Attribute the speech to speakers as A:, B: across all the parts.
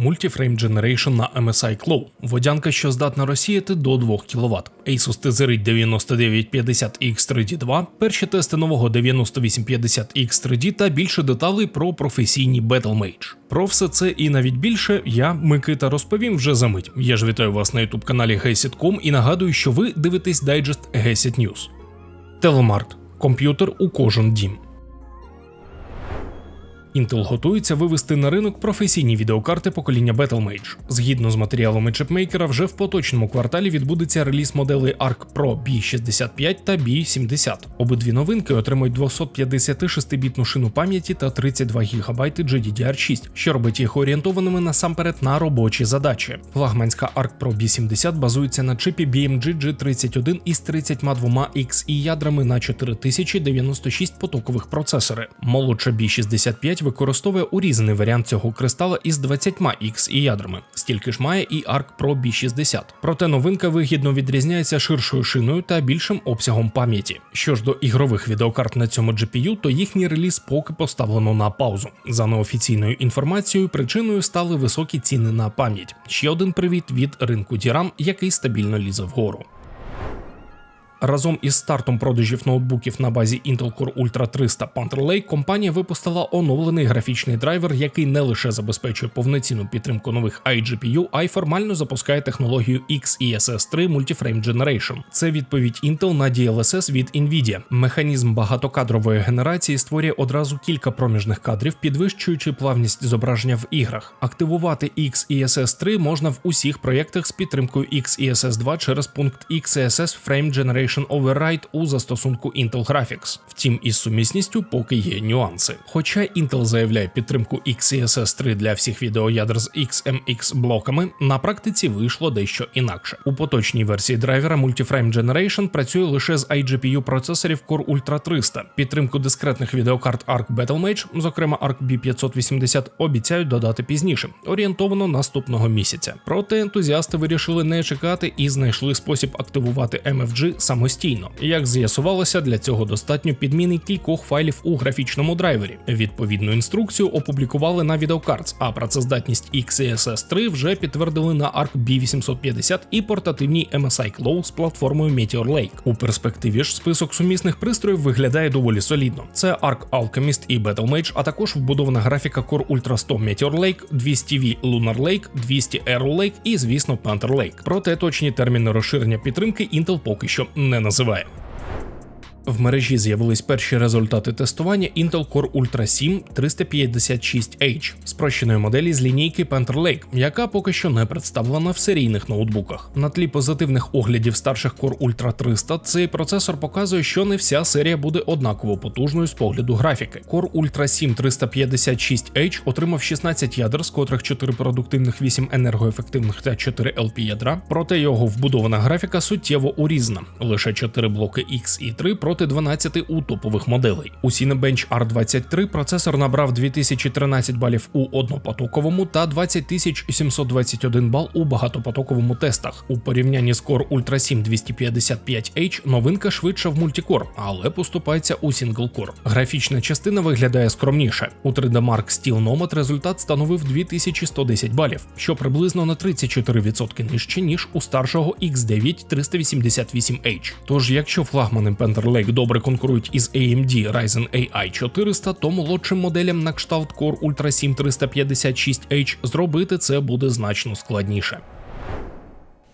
A: Multiframe Generation на MSI Claw. Водянка, що здатна розсіяти до 2 кВт. Asus Tezerite 9950 X3D2, перші тести нового 9850 X3D та більше деталей про професійні Battlemage. Про все це і навіть більше я, Микита, розповім вже за мить. Я ж вітаю вас на youtube каналі GESIT.com і нагадую, що ви дивитесь дайджест GESIT News. Телемарт комп'ютер у кожен дім. Intel готується вивести на ринок професійні відеокарти покоління Battlemage. Згідно з матеріалами чипмейкера, вже в поточному кварталі відбудеться реліз моделей Arc Pro B65 та B70. Обидві новинки отримують 256-бітну шину пам'яті та 32 ГБ GDDR6, що робить їх орієнтованими насамперед на робочі задачі. Флагманська Arc Pro B70 базується на чипі BMG G31 із 32 XE ядрами на 4096 потокових процесори. Молодша B65 використовує урізаний варіант цього кристала із 20 X і ядрами, стільки ж має і Arc Pro B60. Проте новинка вигідно відрізняється ширшою шиною та більшим обсягом пам'яті. Що ж до ігрових відеокарт на цьому GPU, то їхній реліз поки поставлено на паузу. За неофіційною інформацією, причиною стали високі ціни на пам'ять. Ще один привіт від ринку DRAM, який стабільно лізе вгору. Разом із стартом продажів ноутбуків на базі Intel Core Ultra 300 Panther Lake компанія випустила оновлений графічний драйвер, який не лише забезпечує повноцінну підтримку нових iGPU, а й формально запускає технологію XeSS 3 Multiframe Generation. Це відповідь Intel на DLSS від Nvidia. Механізм багатокадрової генерації створює одразу кілька проміжних кадрів, підвищуючи плавність зображення в іграх. Активувати XeSS 3 можна в усіх проєктах з підтримкою XeSS 2 через пункт XeSS Frame Generation Generation Override у застосунку Intel Graphics. Втім, із сумісністю поки є нюанси. Хоча Intel заявляє підтримку XeSS 3 для всіх відеоядр з XMX блоками, на практиці вийшло дещо інакше. У поточній версії драйвера Multiframe Generation працює лише з iGPU процесорів Core Ultra 300. Підтримку дискретних відеокарт Arc Battlemage, зокрема Arc B580, обіцяють додати пізніше, орієнтовано наступного місяця. Проте ентузіасти вирішили не чекати і знайшли спосіб активувати MFG саме самостійно. Як з'ясувалося, для цього достатньо підміни кількох файлів у графічному драйвері. Відповідну інструкцію опублікували на Videocards, а працездатність XeSS 3 вже підтвердили на Arc B850 і портативній MSI Claw з платформою Meteor Lake. У перспективі ж список сумісних пристроїв виглядає доволі солідно. Це Arc Alchemist і Battlemage, а також вбудована графіка Core Ultra 100 Meteor Lake, 200V Lunar Lake, 200 Arrow Lake і, звісно, Panther Lake. Проте точні терміни розширення підтримки Intel поки що не називає. В мережі з'явились перші результати тестування Intel Core Ultra 7 356H спрощеної моделі з лінійки Panther Lake, яка поки що не представлена в серійних ноутбуках. На тлі позитивних оглядів старших Core Ultra 300 цей процесор показує, що не вся серія буде однаково потужною з погляду графіки. Core Ultra 7 356H отримав 16 ядер, з котрих 4 продуктивних, 8 енергоефективних та 4 LP ядра, проте його вбудована графіка суттєво урізана. Лише 4 блоки X і 3 проти 12 у топових моделей. У Cinebench R23 процесор набрав 2013 балів у однопотоковому та 20721 бал у багатопотоковому тестах. У порівнянні з Core Ultra 7 255H новинка швидша в мультикор, але поступається у сінглкор. Графічна частина виглядає скромніше. У 3D Mark Steel Nomad результат становив 2110 балів, що приблизно на 34% нижче ніж у старшого X9 388H. Тож, якщо флагмани Panther Lake добре конкурують із AMD Ryzen AI 400, то молодшим моделям на кшталт Core Ultra 7 356H зробити це буде значно складніше.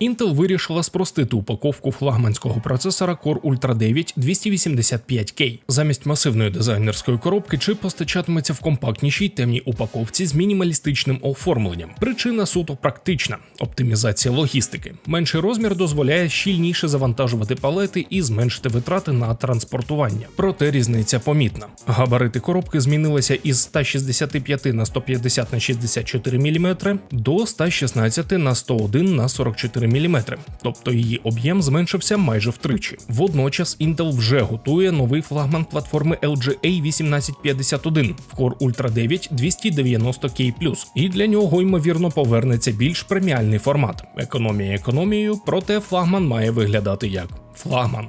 A: Intel вирішила спростити упаковку флагманського процесора Core Ultra 9 285K. Замість масивної дизайнерської коробки чип постачатиметься в компактнішій темній упаковці з мінімалістичним оформленням. Причина суто практична оптимізація логістики. Менший розмір дозволяє щільніше завантажувати палети і зменшити витрати на транспортування. Проте різниця помітна. Габарити коробки змінилися із 165 на 150 на 64 мм до 116 на 101 на 44 мм, тобто її об'єм зменшився майже втричі. Водночас Intel вже готує новий флагман платформи LGA 1851 в Core Ultra 9 290K+, і для нього ймовірно повернеться більш преміальний формат. Економія економією, проте флагман має виглядати як флагман.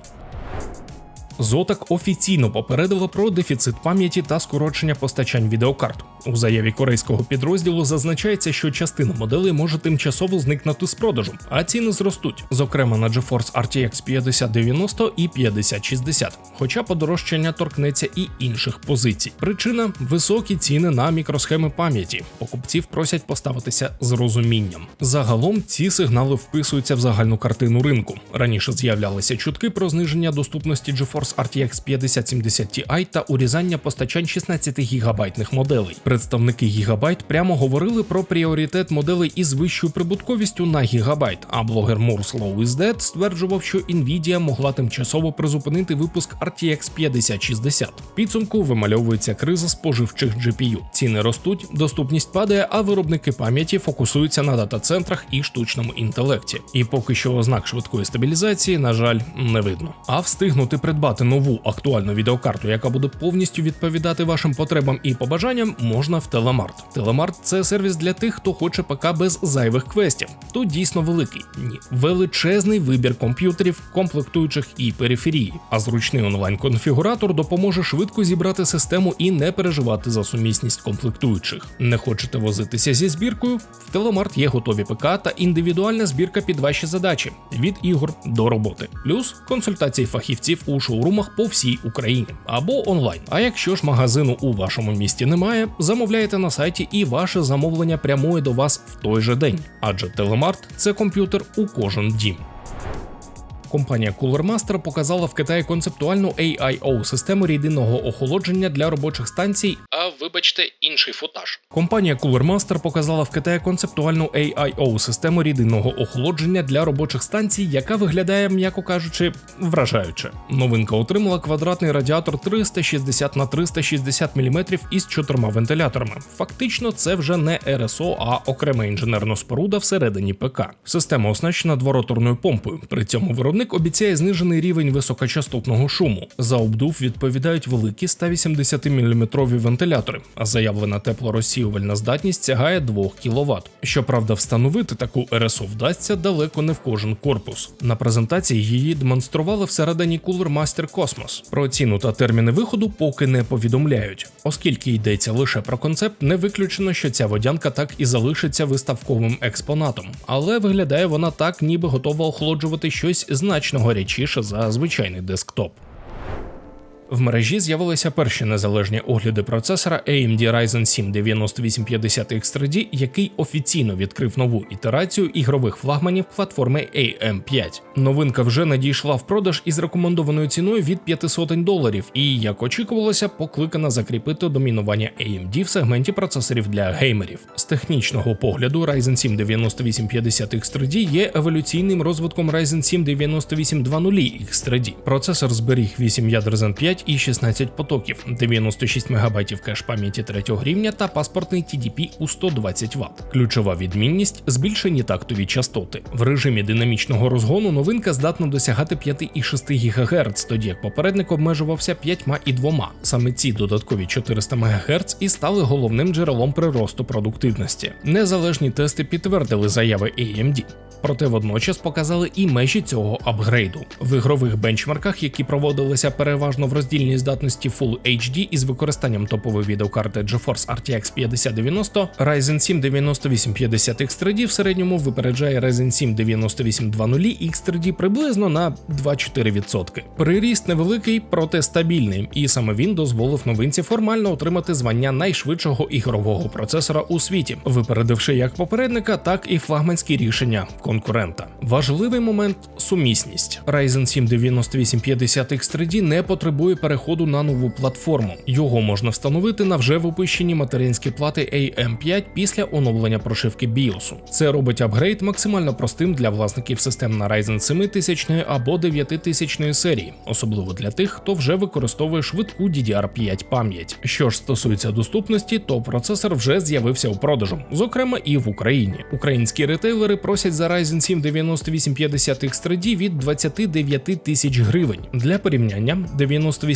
A: Zotac офіційно попередила про дефіцит пам'яті та скорочення постачань відеокарт. У заяві корейського підрозділу зазначається, що частина моделей може тимчасово зникнути з продажу, а ціни зростуть, зокрема на GeForce RTX 5090 і 5060, хоча подорожчання торкнеться і інших позицій. Причина високі ціни на мікросхеми пам'яті. Покупців просять поставитися з розумінням. Загалом ці сигнали вписуються в загальну картину ринку. Раніше з'являлися чутки про зниження доступності GeForce RTX 5070 Ti та урізання постачань 16 гігабайтних моделей. Представники Gigabyte прямо говорили про пріоритет моделей із вищою прибутковістю на гігабайт. А блогер Moore's Law is Dead стверджував, що Nvidia могла тимчасово призупинити випуск RTX 5060. Підсумку вимальовується криза споживчих GPU. Ціни ростуть, доступність падає, а виробники пам'яті фокусуються на дата-центрах і штучному інтелекті. І поки що ознак швидкої стабілізації, на жаль, не видно. А встигнути придбати нову актуальну відеокарту, яка буде повністю відповідати вашим потребам і побажанням, можна в Телемарт. Телемарт це сервіс для тих, хто хоче ПК без зайвих квестів. Тут дійсно великий, ні, величезний вибір комп'ютерів, комплектуючих і периферії. А зручний онлайн-конфігуратор допоможе швидко зібрати систему і не переживати за сумісність комплектуючих. Не хочете возитися зі збіркою? В Телемарт є готові ПК та індивідуальна збірка під ваші задачі від ігор до роботи, плюс консультації фахівців у шоурумах по всій Україні або онлайн. А якщо ж магазину у вашому місті немає, замовляєте на сайті і ваше замовлення прямує до вас в той же день, адже Телемарт це комп'ютер у кожен дім. Компанія Cooler Master показала в Китаї концептуальну AIO систему рідинного охолодження для робочих станцій. А вибачте, інший футаж. Компанія Cooler Master показала в Китаї концептуальну AIO систему рідинного охолодження для робочих станцій, яка виглядає, м'яко кажучи, вражаюче. Новинка отримала квадратний радіатор 360 на 360 мм із чотирма вентиляторами. Фактично, це вже не РСО, а окрема інженерна споруда всередині ПК. Система оснащена двороторною помпою. При цьому виробник Виробник обіцяє знижений рівень високочастотного шуму. За обдув відповідають великі 180 мм вентилятори, а заявлена теплорозсіювальна здатність сягає 2 кВт. Щоправда, встановити таку РСО вдасться далеко не в кожен корпус. На презентації її демонстрували всередині Cooler Master Cosmos. Про ціну та терміни виходу поки не повідомляють, оскільки йдеться лише про концепт, не виключено, що ця водянка так і залишиться виставковим експонатом, але виглядає вона так, ніби готова охолоджувати щось з значно гарячіше за звичайний десктоп. В мережі з'явилися перші незалежні огляди процесора AMD Ryzen 7 9850 X3D, який офіційно відкрив нову ітерацію ігрових флагманів платформи AM5. Новинка вже надійшла в продаж із рекомендованою ціною від 500 доларів, і, як очікувалося, покликана закріпити домінування AMD в сегменті процесорів для геймерів. З технічного погляду Ryzen 7 9850 X3D є еволюційним розвитком Ryzen 7 9820 X3D. Процесор зберіг 8 ядер Zen 5 5 і 16 потоків, 96 МБ кеш пам'яті третього рівня та паспортний TDP у 120 Вт. Ключова відмінність збільшені тактові частоти. В режимі динамічного розгону новинка здатна досягати 5,6 ГГц, тоді як попередник обмежувався 5,2. Саме ці додаткові 400 МГц і стали головним джерелом приросту продуктивності. Незалежні тести підтвердили заяви AMD. Проте водночас показали і межі цього апгрейду в ігрових бенчмарках, які проводилися переважно в роздільній здатності Full HD із використанням топової відеокарти GeForce RTX 5090, Ryzen 7 9850 X3D в середньому випереджає Ryzen 7 9820 X3D приблизно на 2-4%. Приріст невеликий, проте стабільний, і саме він дозволив новинці формально отримати звання найшвидшого ігрового процесора у світі, випередивши як попередника, так і флагманські рішення конкурента. Важливий момент сумісність. Ryzen 7 9850 X3D не потребує переходу на нову платформу. Його можна встановити на вже випущені материнські плати AM5 після оновлення прошивки BIOS. Це робить апгрейд максимально простим для власників систем на Ryzen 7000 або 9000 серії, особливо для тих, хто вже використовує швидку DDR5 пам'ять. Що ж стосується доступності, то процесор вже з'явився у продажу, зокрема і в Україні. Українські ретейлери просять за Ryzen 7 9850 X3D від 29 тисяч гривень. Для порівняння 9820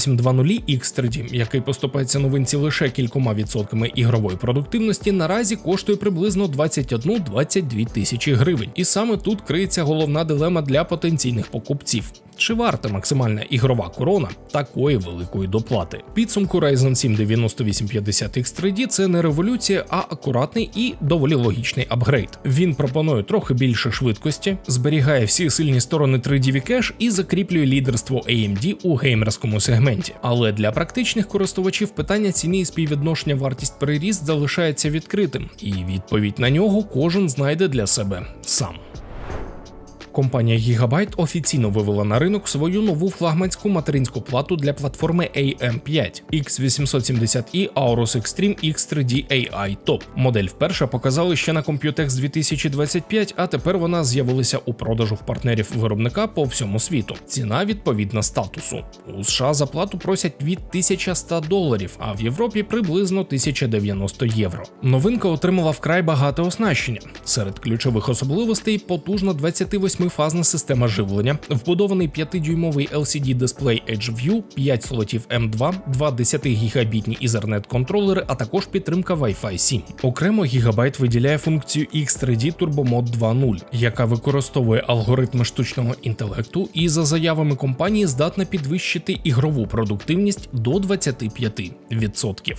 A: X3D, який поступається новинці лише кількома відсотками ігрової продуктивності, наразі коштує приблизно 21-22 тисячі гривень. І саме тут криється головна дилема для потенційних покупців. Чи варта максимальна ігрова корона такої великої доплати? Підсумку Ryzen 7 9850 X3D це не революція, а акуратний і доволі логічний апгрейд. Він пропонує трохи більше швидкості, зберігає всі сильні сторони 3D кеш і закріплює лідерство AMD у геймерському сегменті. Але для практичних користувачів питання ціни і співвідношення вартість переріст залишається відкритим, і відповідь на нього кожен знайде для себе сам. Компанія Gigabyte офіційно вивела на ринок свою нову флагманську материнську плату для платформи AM5 X870i Aorus Extreme X3D AI Top. Модель вперше показали ще на Computex 2025, а тепер вона з'явилася у продажу в партнерів виробника по всьому світу. Ціна відповідна статусу. У США за плату просять від 1100 доларів, а в Європі приблизно 1090 євро. Новинка отримала вкрай багате оснащення. Серед ключових особливостей потужна 28 восьмифазна система живлення, вбудований 5-дюймовий LCD дисплей EdgeView, 5 слотів M2, 2 10 гігабітні Ethernet контролери, а також підтримка Wi-Fi 7. Окремо Gigabyte виділяє функцію X3D Turbo Mode 2.0, яка використовує алгоритми штучного інтелекту і за заявами компанії здатна підвищити ігрову продуктивність до 25%.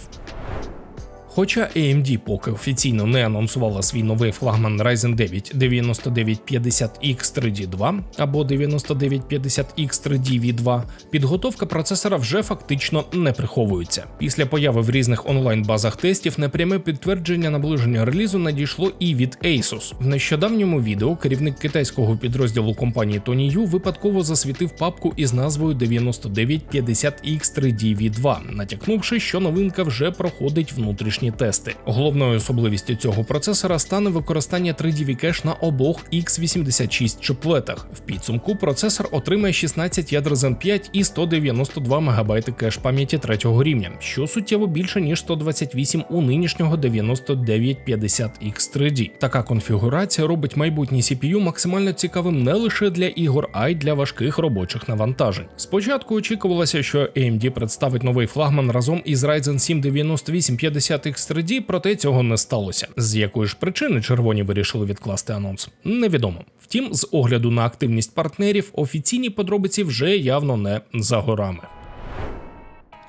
A: Хоча AMD поки офіційно не анонсувала свій новий флагман Ryzen 9 9950X3D2 або 9950X3D V2, підготовка процесора вже фактично не приховується. Після появи в різних онлайн-базах тестів непряме підтвердження наближення релізу надійшло і від Asus. В нещодавньому відео керівник китайського підрозділу компанії Tony Yu випадково засвітив папку із назвою 9950X3D V2, натякнувши, що новинка вже проходить внутрішній графічні тести. Головною особливістю цього процесора стане використання 3D кеш на обох x86 чиплетах. В підсумку процесор отримає 16 ядер Zen 5 і 192 МБ кеш пам'яті третього рівня, що суттєво більше ніж 128 у нинішнього 9950X3D. Така конфігурація робить майбутній CPU максимально цікавим не лише для ігор, а й для важких робочих навантажень. Спочатку очікувалося, що AMD представить новий флагман разом із Ryzen 7 9850 X3D, проте цього не сталося. З якої ж причини червоні вирішили відкласти анонс, невідомо. Втім, з огляду на активність партнерів, офіційні подробиці вже явно не за горами.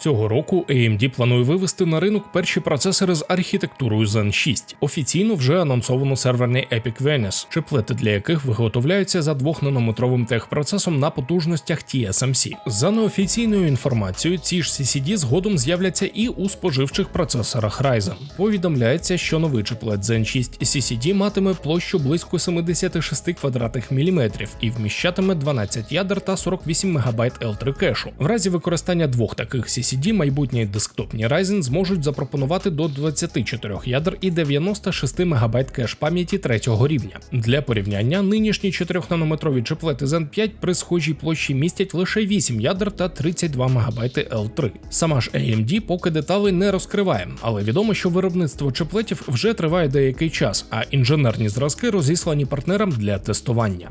A: Цього року AMD планує вивести на ринок перші процесори з архітектурою Zen 6. Офіційно вже анонсовано серверний Epic Venice, чиплети для яких виготовляються за 2-нанометровим техпроцесом на потужностях TSMC. За неофіційною інформацією, ці ж CCD згодом з'являться і у споживчих процесорах Ryzen. Повідомляється, що новий чиплет Zen 6 CCD матиме площу близько 76 квадратних міліметрів і вміщатиме 12 ядер та 48 МБ L3 кешу. В разі використання двох таких CCD LCD майбутні десктопні Ryzen зможуть запропонувати до 24 ядер і 96 МБ кеш пам'яті третього рівня. Для порівняння нинішні 4-нанометрові чиплети Zen 5 при схожій площі містять лише 8 ядер та 32 МБ L3. Сама ж AMD поки деталей не розкриває, але відомо, що виробництво чиплетів вже триває деякий час, а інженерні зразки розіслані партнерам для тестування.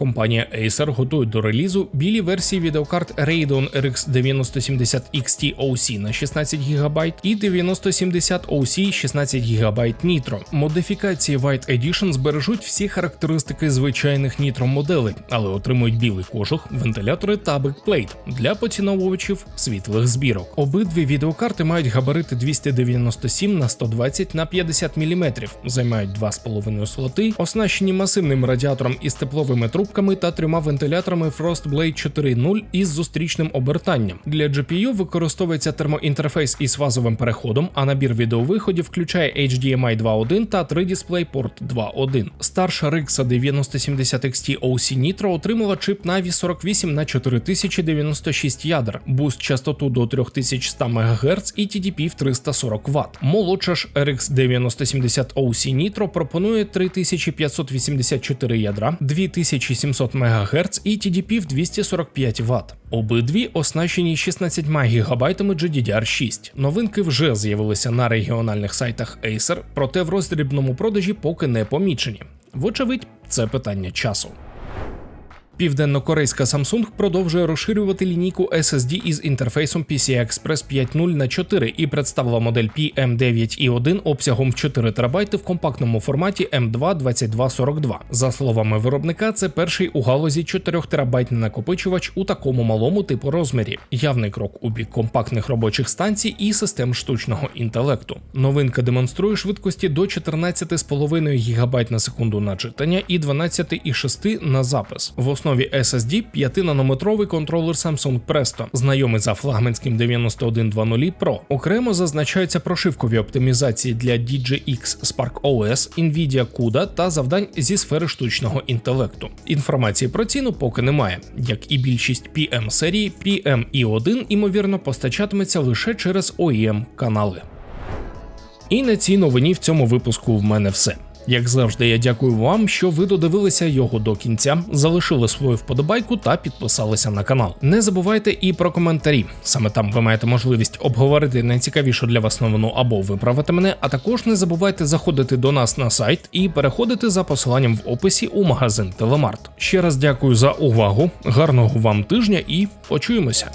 A: Компанія Acer готує до релізу білі версії відеокарт Radeon RX 9070 XT OC на 16 ГБ і 9070 OC 16 ГБ Nitro. Модифікації White Edition збережуть всі характеристики звичайних Nitro моделей, але отримують білий кожух, вентилятори та бекплейт для поціновувачів світлих збірок. Обидві відеокарти мають габарити 297 на 120 на 50 мм, займають 2,5 слоти, оснащені масивним радіатором із тепловими трубками трубками та трьома вентиляторами Frostblade 4.0 із зустрічним обертанням. Для GPU використовується термоінтерфейс із фазовим переходом, а набір відеовиходів включає HDMI 2.1 та 3 DisplayPort 2.1. Старша RX 9070 XT OC Nitro отримала чип Navi 48 на 4096 ядер, буст частоту до 3100 МГц і TDP в 340 Вт. Молодша ж RX 9070 OC Nitro пропонує 3584 ядра, 2000 700 МГц і TDP в 245 Вт. Обидві оснащені 16 ГБ GDDR6. Новинки вже з'явилися на регіональних сайтах Acer, проте в роздрібному продажі поки не помічені. Вочевидь, це питання часу. Південно-корейська Samsung продовжує розширювати лінійку SSD із інтерфейсом PCI Express 5.0 на 4 і представила модель PM9i1 обсягом 4 ТБ в компактному форматі M22242. За словами виробника, це перший у галузі 4 терабайтний накопичувач у такому малому типу розмірі. Явний крок у бік компактних робочих станцій і систем штучного інтелекту. Новинка демонструє швидкості до 14,5 ГБ на секунду на читання і 12,6 на запис. В основі SSD 5-нанометровий контролер Samsung Presto, знайомий за флагманським 9120 Pro. Окремо зазначаються прошивкові оптимізації для DJX Spark OS, Nvidia CUDA та завдань зі сфери штучного інтелекту. Інформації про ціну поки немає. Як і більшість PM серії, PM i1 імовірно постачатиметься лише через OEM канали. І на цій новині в цьому випуску в мене все. Як завжди, я дякую вам, що ви додивилися його до кінця, залишили свою вподобайку та підписалися на канал. Не забувайте і про коментарі. Саме там ви маєте можливість обговорити найцікавішу для вас новину або виправити мене. А також не забувайте заходити до нас на сайт і переходити за посиланням в описі у магазин Телемарт. Ще раз дякую за увагу, гарного вам тижня і почуємося.